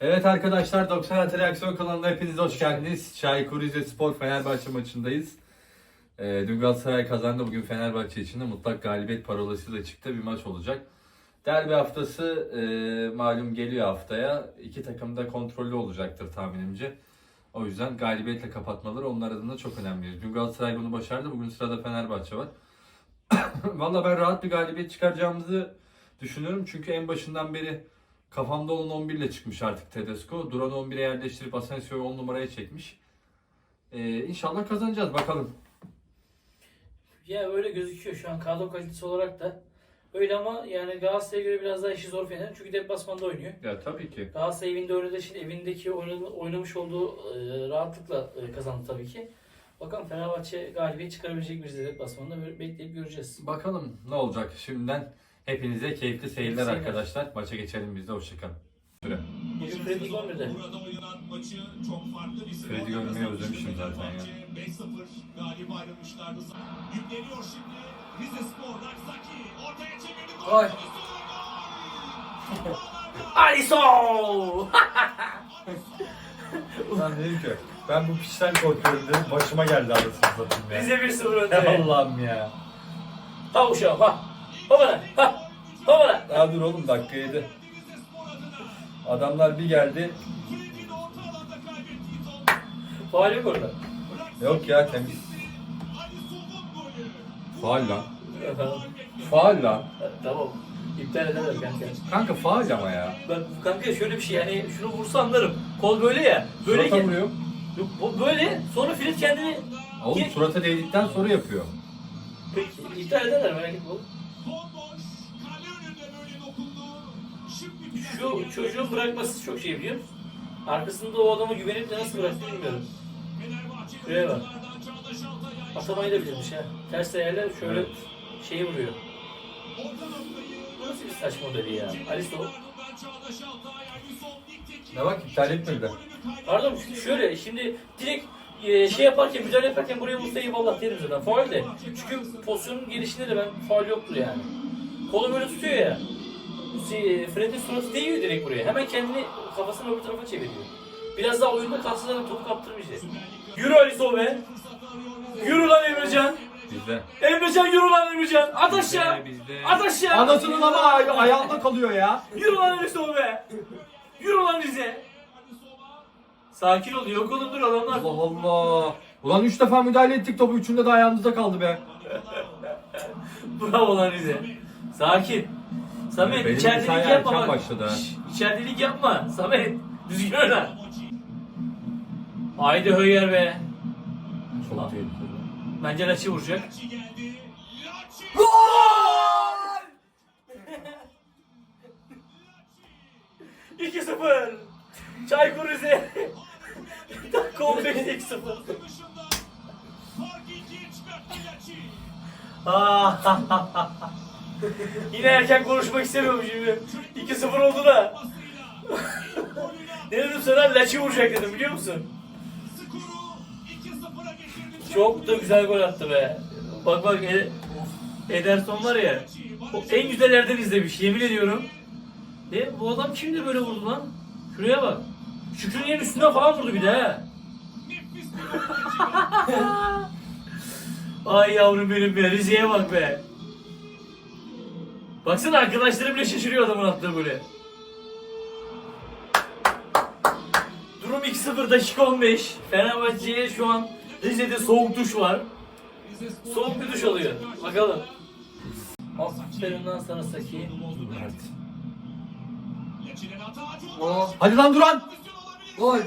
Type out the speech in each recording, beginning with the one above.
Evet arkadaşlar 90 Artı Reaksiyon kanalına hepiniz hoş geldiniz. Çaykur Rizespor Fenerbahçe maçındayız. Ee, dün Galatasaray kazandı. Bugün Fenerbahçe için de mutlak galibiyet parolasıyla çıktı bir maç olacak. Derbi haftası e, malum geliyor haftaya. İki takım da kontrollü olacaktır tahminimce. O yüzden galibiyetle kapatmaları onlar adına çok önemli. Dün Galatasaray bunu başardı. Bugün sırada Fenerbahçe var. Valla ben rahat bir galibiyet çıkaracağımızı düşünüyorum. Çünkü en başından beri kafamda olan 11 ile çıkmış artık Tedesco. Duran'ı 11'e yerleştirip Asensio'yu 10 numaraya çekmiş. Ee, inşallah kazanacağız bakalım. Ya öyle gözüküyor şu an kadro kalitesi olarak da. Öyle ama yani Galatasaray'a göre biraz daha işi zor Fener. Çünkü deplasmanda oynuyor. Ya tabii ki. Galatasaray evinde oynadığı için evindeki oynamış olduğu e, rahatlıkla e, kazandı tabii ki. Bakalım Fenerbahçe galibiyet çıkarabilecek miyiz de deplasmanda bekleyip göreceğiz. Bakalım ne olacak. Şimdiden hepinize keyifli seyirler arkadaşlar. Maça geçelim biz de hoşçakalın. Bugün Freddy Gomez'de. Burada oynanan maçı çok farklı bir skor Freddy görmeyi kazanmıştı özlemişim zaten ya. Fenerbahçe. 5-0 galip ayrılmışlardı. Yükleniyor şimdi. Rize Spor, Naksaki ortaya çevirdi. Gol. Alisson! Ulan dedim ki ben bu piçten korkuyorum dedim. Başıma geldi arasını satayım ya. Bize 1-0 önde. Allah'ım ya. Ha uşağım ha. Ha bana. Daha dur oğlum dakika 7. Adamlar bir geldi. Faal yok orada. Yok ya temiz. Faal lan. Faal lan. tamam. İptal ederler kanka. Kanka faal ama ya. Ben kanka şöyle bir şey yani şunu vursa anlarım. Kol böyle ya. Böyle Surata gel- vuruyor. Yok, bu böyle sonra Filiz kendini Oğlum surata değdikten sonra yapıyor. Peki, iptal ederler merak etme oğlum. Şu çocuğun bırakması çok şey biliyor musun? Arkasında o adama güvenip de nasıl bıraktı bilmiyorum. Şuraya bak. Atamayı da bilirmiş ha. Ters değerler şöyle Evet. şeyi vuruyor. Nasıl bir saç modeli ya? Alisson. Ne bak iptal etmediler. Pardon şöyle şimdi direkt e, şey yaparken müdahale yaparken buraya vursa eyvallah derim zaten. Faul de. Çünkü pozisyonun gelişinde de ben faul yoktur yani. Kolu böyle tutuyor ya. Şey, Fred'in suratı değiyor direkt buraya. Hemen kendini kafasını öbür tarafa çeviriyor. Biraz daha oyunda kalsa zaten topu kaptırmayacak. Yürü Alisson be. Yürü lan Emrecan. Bizde. Emrecan yürü lan Emrecan. At aşağı. Bizde. At aşağı. Anasının ama ay- ayağında kalıyor ya. Yürü lan Alisson be. Yürü lan Rize. Sakin ol yok olun dur adamlar. Allah Allah. Ulan 3 defa müdahale ettik topu. Üçünde de ayağımızda kaldı be. Bravo lan Rize. Sakin. Samet Benim içeridelik mesai yapma bak. başladı ha. Şş, İçeridelik yapma. Samet düzgün oyna. Haydi Höyyer be. Çok tehlikeli. Bence vuracak. Laçi. Laçi. Gol! 2-0. Çaykur Rize. Dakika 15 2-0. Dışında. Yine erken konuşmak istemiyorum şimdi. 2-0 oldu da. ne dedim sana Laçı vuracak dedim biliyor musun? Skoru 2-0'a getirdi. Çok da güzel gol attı be. Bak bak E- Ederson var ya. O en güzel yerden izlemiş yemin ediyorum. E, bu adam kimdi böyle vurdu lan? Şuraya bak. Şükrü'nün üstüne falan vurdu bir de he. Ay yavrum benim be Rize'ye bak be. Baksana arkadaşları bile şaşırıyor adamın attığı golü. Durum 2-0 dakika 15. Fenerbahçe'ye şu an Rize'de soğuk duş var. Soğuk bir duş alıyor. Bakalım. Aferin sana Saki. Oo. Hadi lan Duran. Gol.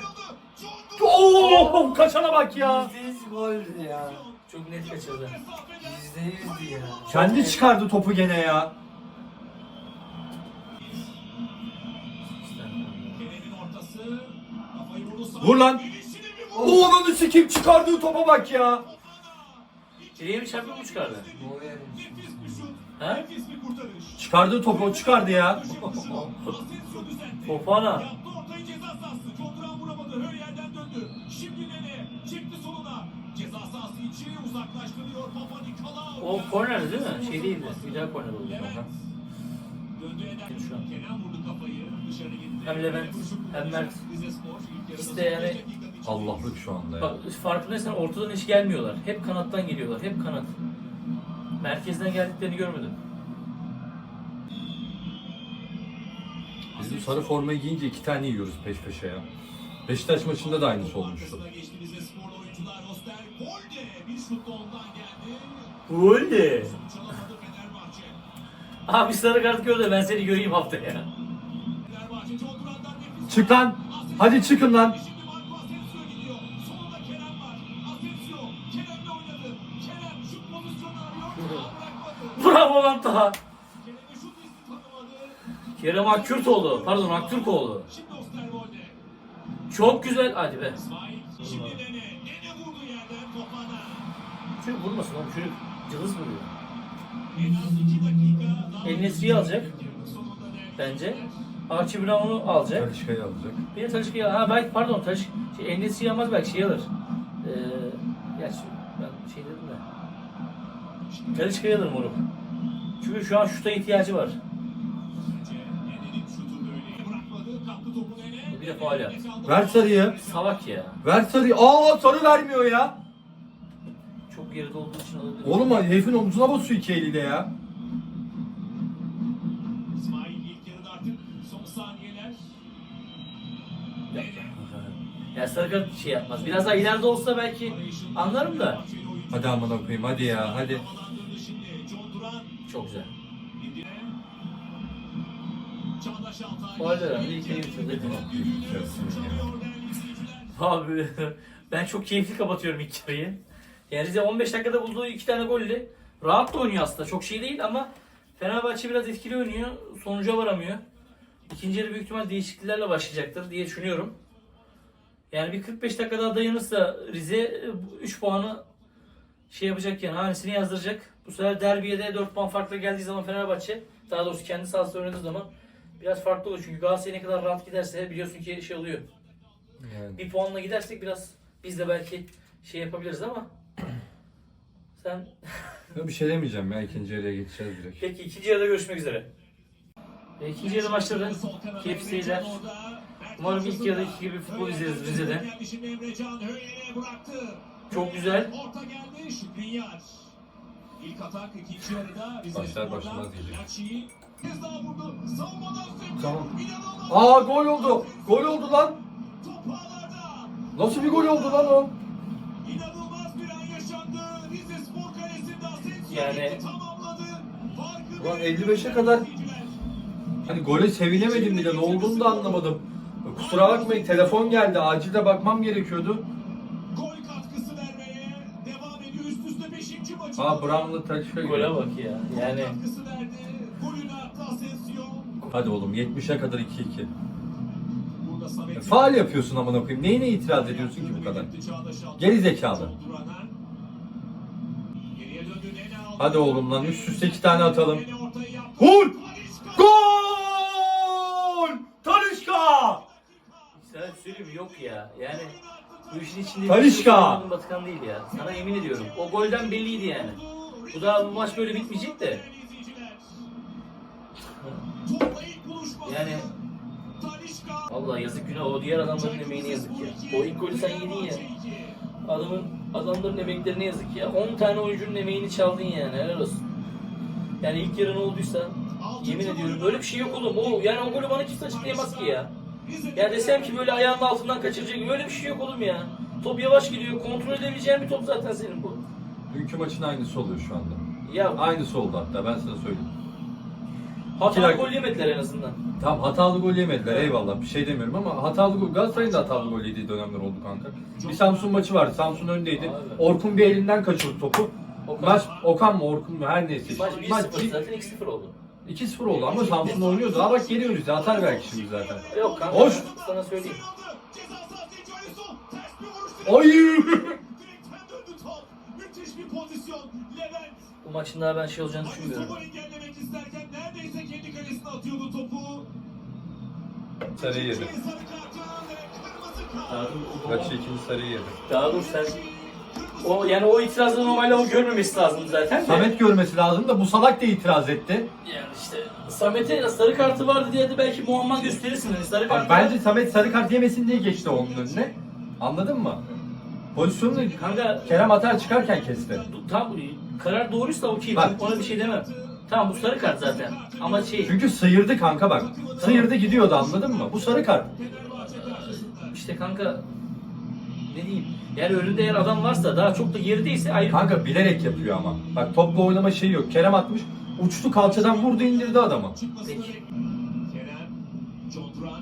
Oo, kaçana bak ya. %100 goldü ya. Çok net kaçırdı. %100'dü ya. Kendi çıkardı topu gene ya. Vur lan. Vurdu. Oğlanı sikim çıkardığı topa bak ya. Geriye bir şampiyon mu çıkardı? Kurtarış. Çıkardığı topu o çıkardı ya. Fofana. Yaptı ortayı ceza sahası. Çok duran vuramadı. Her yerden döndü. Şimdi nereye? Çıktı soluna. Ceza sahası içi uzaklaştırıyor. Papa Nikolaou. O korner değil mi? Şey değildi. Bir daha korner oldu. Levent. Döndü eden. Şu an. Kenan vurdu kafayı. dışarı gitti. Hem Levent hem Mert. İşte yani- Allah'lık şu anda ya. Bak farkındaysan ortadan hiç gelmiyorlar. Hep kanattan geliyorlar. Hep kanat. Merkezden geldiklerini görmedim. Biz bu sarı formayı giyince iki tane yiyoruz peş peşe ya. Beşiktaş maçında da aynısı olmuştu. Fenerbahçe. Abi sarı kart gördü ben seni göreyim haftaya. Çık lan. Hadi çıkın lan. Daha. Bravo lan tanımadı. Kerem Aktürkoğlu. Pardon Aktürkoğlu. Çok güzel. Hadi be. Çocuk vurmasın oğlum. Çocuk cılız vuruyor. En az iki dakika. daha- El Nesri'yi alacak. Bence. Archie Brown'u alacak. Karışkayı alacak. Bir de Talişka'yı Ha belki pardon Taliş şey, Enes'i almaz belki şey alır. Ee, gerçi ben şey dedim de. Talişka'yı alır moruk. Çünkü şu an şuta ihtiyacı var. Bir de faul yap. Ver sarıyı. Salak ya. Ver sarıyı. Aa sarı vermiyor ya. Çok geride olduğu için alabilir. Oğlum herifin omzuna basıyor iki eliyle ya. Ya sarı kart şey yapmaz. Biraz daha ileride olsa belki anlarım da. Hadi amına koyayım hadi ya hadi. Çok güzel. Değerli izleyiciler. Abi ben çok keyifli kapatıyorum ilk yarıyı. Yani Rize 15 dakikada bulduğu iki tane golle rahat da oynuyor aslında. Çok şey değil ama Fenerbahçe biraz etkili oynuyor. Sonuca varamıyor. İkinci yarı büyük ihtimal değişikliklerle başlayacaktır diye düşünüyorum. Yani bir 45 dakika daha dayanırsa Rize 3 puanı şey yapacak yani hanesini yazdıracak. Bu sefer derbiye de 4 puan farklı geldiği zaman Fenerbahçe daha doğrusu kendi sahasında oynadığı zaman biraz farklı olur. Çünkü Galatasaray ne kadar rahat giderse biliyorsun ki şey oluyor. Yani. Bir puanla gidersek biraz biz de belki şey yapabiliriz ama sen bir şey demeyeceğim ya ikinci yarıya geçeceğiz direkt. peki ikinci yarıda görüşmek üzere. Ve ikinci yarı başladı. Emrecan seyirler. Umarım ilk karşısında. yarıdaki gibi futbol izleriz Rize'de. Çok güzel. Orta geldi Şükriyar. İlk atak ikinci yarıda Rize Başlar başlamaz gelecek. Laçi. Kez daha vurdu. Savunmadan sekti. Tamam. Aa gol oldu. Gol oldu lan. Nasıl bir gol oldu lan o? İnanılmaz bir an yaşandı. Rize Spor Kalesi'nde Asensio Yani- tamamladı. Farkı Ulan belirledi 55'e kadar-. Hani gole sevinemedim bile ne olduğunu da anlamadım. Kusura bakmayın telefon geldi acilde bakmam gerekiyordu. Gol katkısı vermeye devam ediyor. Üst üste 5. maçı. Aa Brown'la Taşka Gole bak ya. Yani. Hadi oğlum 70'e kadar 2-2. Burada E, faal yapıyorsun amına koyayım. Neyine itiraz ediyorsun ki bu kadar? Geri zekalı. Hadi oğlum lan üst üste iki tane atalım. Yaptı. Gol! Talişka! sana söyleyeyim yok ya. Yani bu işin içinde Talişka! bir Batıkan değil ya. Sana yemin ediyorum. O golden belliydi yani. Bu da bu maç böyle bitmeyecek de. Yani. Allah yazık günah o diğer adamların emeğine yazık ya. O ilk golü sen yedin ya. Adamın adamların emeklerine yazık ya. 10 tane oyuncunun emeğini çaldın yani helal olsun. Yani ilk yarı ne olduysa yemin ediyorum böyle bir şey yok oğlum. O yani o golü bana kimse açıklayamaz ki ya. Ya desem ki böyle ayağının altından kaçıracak böyle bir şey yok oğlum ya. Top yavaş gidiyor. Kontrol edebileceğin bir top zaten senin bu. Dünkü maçın aynısı oluyor şu anda. Ya Aynısı oldu hatta ben sana söyleyeyim. hatalı dakika. gol yemediler en azından. Tam hatalı gol yemediler eyvallah bir şey demiyorum ama hatalı gol Galatasaray'ın da hatalı gol yediği dönemler oldu kanka. Bir Samsun maçı vardı. Samsun öndeydi. Abi. Orkun bir elinden kaçırdı topu. Okan. Maç Okan mı Orkun mu her neyse. Maç Maç 1-0 zaten 2-0 oldu. 2-0 oldu ama Samsun oynuyordu. Daha bak geri önümüzde atar belki şimdi zaten. Yok kanka Hoş. sana söyleyeyim. Levent. Bu maçın daha ben şey olacağını düşünmüyorum. Engellemek isterken neredeyse kendi kalesine atıyordu topu. Sarıyı yedi. Kırmızı kart. Maçı ikinci sarıyı yedi. daha dur sen. O yani o itirazı normalde o görmemesi lazım zaten. de. Samet görmesi lazım da bu salak da itiraz etti. Yani işte Samet'e sarı kartı vardı diye de belki muamma gösterirsin. Hani sarı Bak, kartı bence Samet sarı kart yemesin diye geçti onun önüne. Anladın mı? Pozisyonunu Kanka Kerem Atar çıkarken kesti. bu- tam karar doğruysa okey. Bak. Ona bir şey demem. Tamam bu sarı kart zaten. Ama şey Çünkü sıyırdı kanka bak. Sıyırdı gidiyordu anladın mı? Bu sarı kart. işte kanka ne diyeyim. Yani önünde eğer adam varsa daha çok da gerideyse ayrı. Kanka bilerek yapıyor ama. Bak topla oynama şeyi yok. Kerem atmış. Uçtu kalçadan vurdu indirdi adamı. Peki. Kerem, John Duran,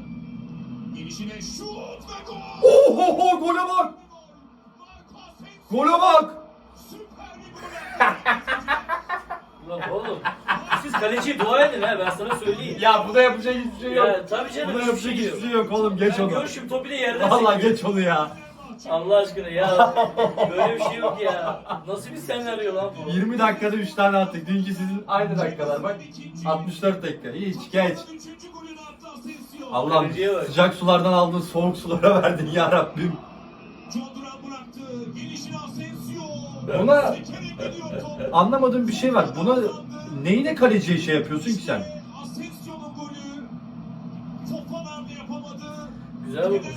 gelişine şut ve gol! Oho gole bak. Gole bak. süper bir gol! Ulan oğlum. Siz kaleciye dua edin ha ben sana söyleyeyim. Ya buna yapacak hiçbir şey yok. Ya tabii canım. Buna hiçbir yapacak şey yok. hiçbir şey yok oğlum geç Ben onu. Görüşüm topu da yerden Vallahi geç onu ya. Allah aşkına ya. Böyle bir şey yok ya. Nasıl bir senaryo lan bu? 20 dakikada 3 tane attık. Dünkü sizin aynı dakikalar bak. 64 dakika. Hiç geç. Allah'ım Kaleciye bak. sıcak sulardan aldın soğuk sulara verdin ya Rabbim. Buna anlamadığım bir şey var. Buna neyine kaleciye şey yapıyorsun ki sen? Güzel vurmuş.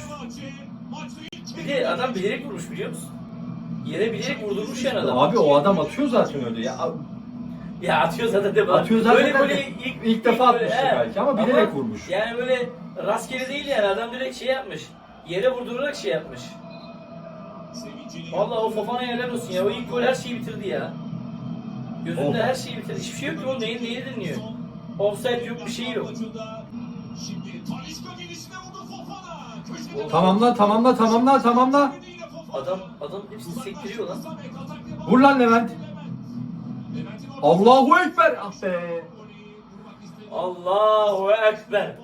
İlk Bir de adam bilerek vurmuş biliyor musun? Yere bilerek vurdurmuş yani adam. Abi o adam atıyor zaten öyle ya. Ya atıyor zaten de. Atıyor zaten Böyle de böyle ilk- ilk defa böyle, atmıştır he. belki ama bilerek vurmuş. Yani böyle rastgele değil yani adam direkt şey yapmış. Yere vurdurarak şey yapmış. Vallahi o Fofana helal olsun ya. O ilk gol her şeyi bitirdi ya. Gözünde Of. her şeyi bitirdi. Hiçbir şey yok ki oğlum neyin neyini dinliyor. Offside yok bir şey yok. Şimdi Talişka gelişine vurdu Tamamla tamamla tamamla tamamla. Adam adam hepsini sektiriyor lan. Vur lan Levent. Allahu Ekber. Ah be. Allahu Ekber.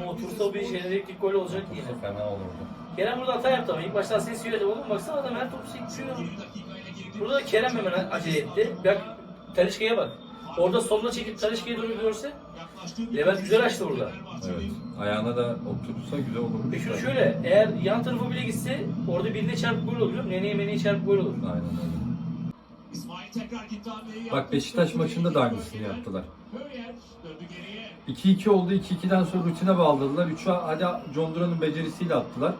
Ama otursa bir jeneriklik gol olacak yine. Fena olurdu. Kerem burada hata yaptı ama ilk başta Asensio dedi. Oğlum baksana adam her topu sektiriyor. 20 dakikayla girdi. Burada da Kerem hemen acele etti. Bak Talişka'ya bak. Orada soluna çekip Talişka'ya doğru görse. Levent güzel açtı burada. Evet. Ayağına da oturursa güzel olur. Şunu şöyle eğer yan tarafa bile gitse orada birine çarpıp gol olur. Neneye meneye çarpıp gol olur. Aynen öyle. Bak. Beşiktaş maçında da aynısını yaptılar. Höyer döndü geriye. 2-2 oldu. 2-2'den sonra rutine bağladılar. 3'ü hadi John Duran'ın becerisiyle attılar.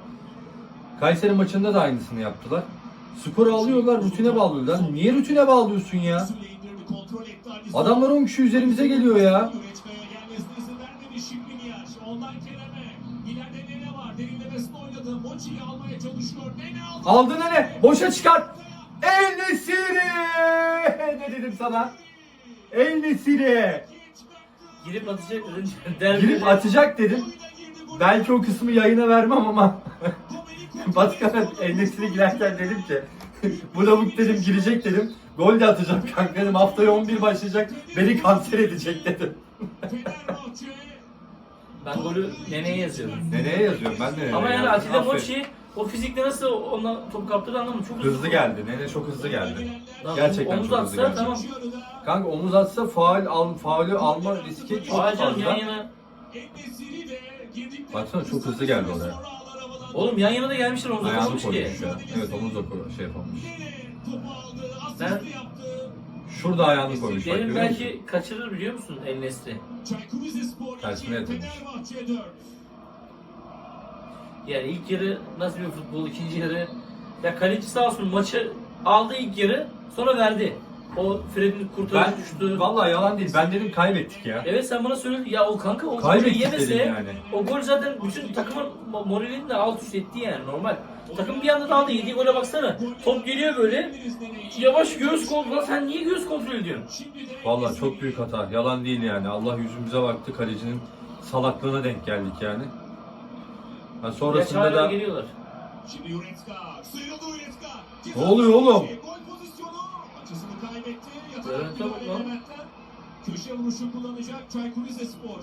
Kayseri maçında da aynısını yaptılar. Skoru alıyorlar, rutine bağlıyorlar. Niye rutine bağlıyorsun ya? Adamlar 10 kişi üzerimize geliyor ya. Oynadı. Mochi'yi almaya çalışıyor. Nene aldı. Aldı nene, boşa çıkar. El Nesiri! Ne dedim sana? El Nesiri! Girip atacak dedin. Girip atacak dedim. Belki o kısmı yayına vermem ama Batıkan'a El Nesiri girerken dedim ki bu lavuk dedim girecek dedim. Gol de atacak kanka dedim haftaya 11 başlayacak beni kanser edecek dedim. Ben golü neneye yazıyorum. Nereye yazıyorum ben de nereye Ama yani yazdım. Atilla Aferin. O fizikle nasıl ondan top kaptığını anlamadım. Çok Hızlı geldi. Nene çok hızlı geldi. Lan Gerçekten omuz çok hızlı atsa geldi. tamam. Kanka omuz atsa faul al, faulü alma riski çok Aa canım yan fazla. yana. Baksana çok hızlı geldi oraya. Oğlum yan yana da gelmişler omuz Ayağını atamamış ki. koymuş ya. Evet omuzla koy- şey yapamamış. Topu. Ben-. Şurada ayağını koymuş bak Derin görüyor musun? belki kaçırır biliyor musun El Nesri? Çaykur Rizespor Tersine iki, yatırmış. Fenerbahçe 4. Yani ilk yarı nasıl bir futbol, ikinci yarı. Ya kaleci sağ olsun maçı aldı ilk yarı sonra verdi. O Fred'in kurtarıcı Ben düştü. vallahi yalan değil. Ben dedim kaybettik ya. Evet sen bana söyledin ya o kanka o golü Kaybettik yemese dedim yani. o gol zaten bütün takımın mo- moralini de alt üst etti yani normal. Takım bir anda daldı yediği gole baksana. Top geliyor böyle yavaş göğüs kontrolü. Lan sen niye göğüs kontrol ediyorsun? Vallahi çok büyük hata. Yalan değil yani. Allah yüzümüze baktı. Kalecinin salaklığına denk geldik yani. Ha, Ya sonrasında da geliyorlar. Ne oluyor oğlum? Köşe vuruşu kullanacak Çaykur Rizespor.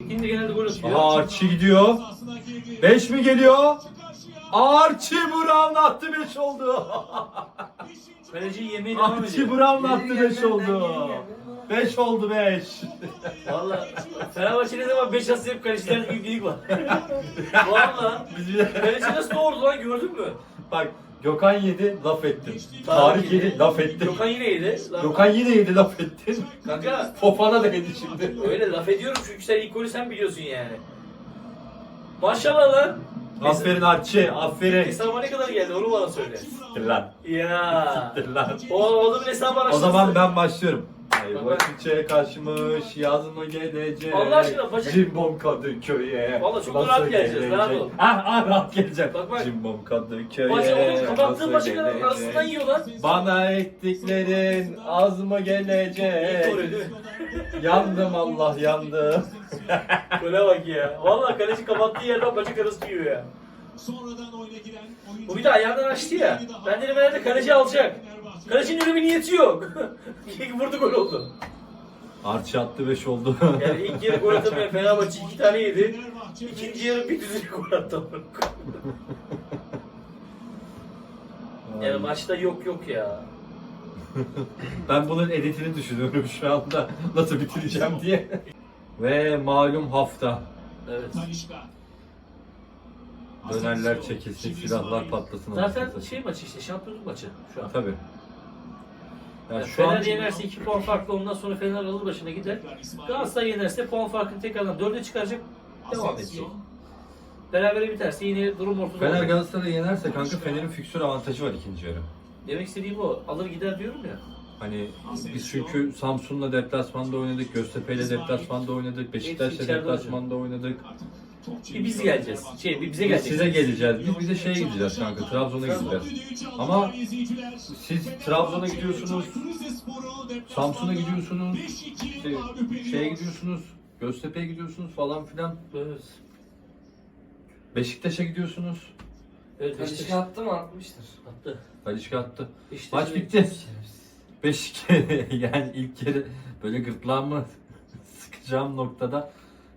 İkinci genelde gol atıyor. Aha Archie gidiyor. Sahasına girdi. 5 mi geliyor? Archie Brown attı 5 oldu. Kaleci yemeğe devam Archie ediyor. Brown attı gel, 5 ben oldu. geri gel. 5 oldu 5. Valla Fenerbahçe ne zaman 5 asıl hep kaleciler gibi bir lig var. Valla. Kaleci nasıl doğurdu lan gördün mü? Bak Gökhan yedi laf ettin. Tarık yedi laf ettin. Gökhan yine yedi. Lan- Gökhan yine yedi laf ettin. Kanka Fofana da yedi şimdi. öyle laf ediyorum çünkü sen ilk golü sen biliyorsun yani. Maşallah lan. Aferin Arçı, aferin. Hesaba ne kadar geldi onu bana söyle. Siktir lan. Ya. Siktir lan. O oğlum hesabı O araştırsın. zaman ben başlıyorum. Ay Bak vakitçe kaçmış, yaz mı gelecek? Allah aşkına bacak- Cimbom Kadıköy'e. Vallahi çok nasıl rahat geleceğiz, rahat ol. Ah ah rahat geleceğim. Bak, bak. Cimbom Kadıköy'e. Maça oğlum kapattığın nasıl bacakların gelecek? arasından yiyor lan. Bana ettiklerin az mı gelecek? Yandım Allah yandım. Gole bak ya. Vallahi kaleci kapattığı yerden bacak arası yiyor ya. Sonradan oyuna giren oyuncu. Bu bir de ayağından açtı ya. Ben dedim herhalde kaleci alacak. Kalecinin öyle bir niyeti yok. Vurdu gol oldu. Arçı attı 5 oldu. Yani ilk yarı gol atamayan Fenerbahçe iki tane yedi. İkinci yarı bir düzine gol attı. yani maçta yok yok ya. Ben bunun editini düşünüyorum şu anda. Nasıl bitireceğim diye. Ve malum hafta. Evet. Dönerler çekilsin, silahlar patlasın. Zaten şey maçı işte şampiyonluk maçı şu an. Tabii. Ya Yani şu an Fener yenerse 2 puan farklı ondan sonra Fener alır başına gider. Galatasaray yenerse puan farkını tekrardan 4'e çıkaracak. Devam edecek. Berabere biterse yine durum ortada. Fener olacak. Galatasaray'ı yenerse kanka Fener'in fiksür avantajı var ikinci yarı. Demek istediğim o. Alır gider diyorum ya. Hani biz çünkü Samsun'la deplasmanda oynadık, Göztepe'yle deplasmanda oynadık, Beşiktaş'la içeride deplasmanda oynadık. Bir biz geleceğiz. Şey bir bize Biz gelecek. size geleceğiz. Biz bize şeye gideceğiz kanka, Trabzon'a gideceğiz. Ama siz Trabzon'a gidiyorsunuz, Samsun'a gidiyorsunuz, işte şeye gidiyorsunuz, Göztepe'ye gidiyorsunuz falan filan. Evet. Beşiktaş'a gidiyorsunuz. Evet Kalişka Beşiktaş attı mı atmıştır. attı. Talişka attı. Beşiktaş Maç bitti. Beş yani ilk kere böyle gırtlağımı sıkacağım noktada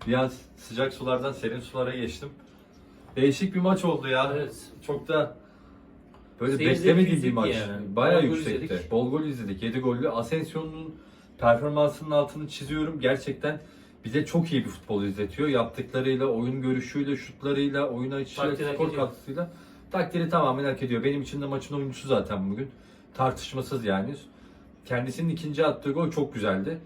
biraz sıcak sulardan serin sulara geçtim. Değişik bir maç oldu ya. Evet. Çok da böyle Seyir beklemediğim bir maç. yani. Bayağı Bol yüksekti. izledik. Bol gol izledik. 7 gollü. Asensio'nun performansının altını çiziyorum. Gerçekten bize çok iyi bir futbol izletiyor. Yaptıklarıyla, oyun görüşüyle, şutlarıyla, oyun hak skor katkısıyla takdiri tamamen hak ediyor. Benim için de maçın oyuncusu zaten bugün. Tartışmasız yani. Kendisinin ikinci attığı gol çok güzeldi.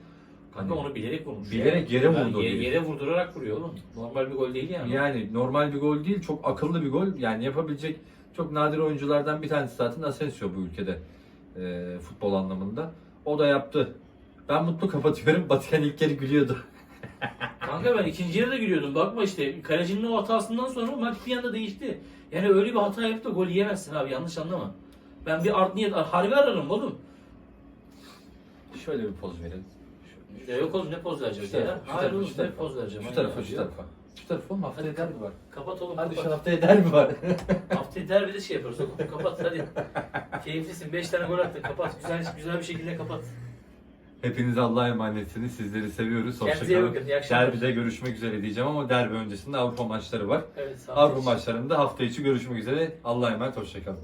Kanka onu bilerek vurmuş. Bilerek yere Yani vurdu Yere, yere vurdurarak vuruyor oğlum. Normal bir gol değil yani. Yani normal bir gol değil, çok akıllı bir gol. Yani yapabilecek çok nadir oyunculardan bir tanesi zaten Asensio bu ülkede e, futbol anlamında. O da yaptı. Ben mutlu kapatıyorum. Batıkan ilk kere gülüyordu. Kanka ben ikinci yarıda gülüyordum. Bakma işte kalecinin o hatasından sonra maç bir anda değişti. Yani öyle bir hata yapıp da gol yiyemezsin abi yanlış anlama. Ben bir art niyet harbi ararım oğlum. Şöyle bir poz verelim. Ya yok oğlum ne poz vereceğiz Şu ya? tarafa, şu Hayır tarafa, oğlum şu ne tarafa. poz vereceğim? Şu Aynen tarafa, şu ya. tarafa. Şu tarafa oğlum haftaya Hadi. derbi var. Kapat oğlum Hadi şu kapat. haftaya derbi var. Haftaya derbide şey yaparız oğlum. Kapat hadi. Keyiflisin. 5 tane gol attın. Kapat. Güzel güzel bir şekilde kapat. Hepiniz Allah'a emanetsiniz. Sizleri seviyoruz. Kendinize iyi Hoşçakalın. bakın. İyi akşamlar. Derbide görüşmek üzere diyeceğim ama derbi öncesinde Avrupa maçları var. Evet. sağ ol. Avrupa maçlarında hafta içi görüşmek üzere. Allah'a emanet. Hoşçakalın.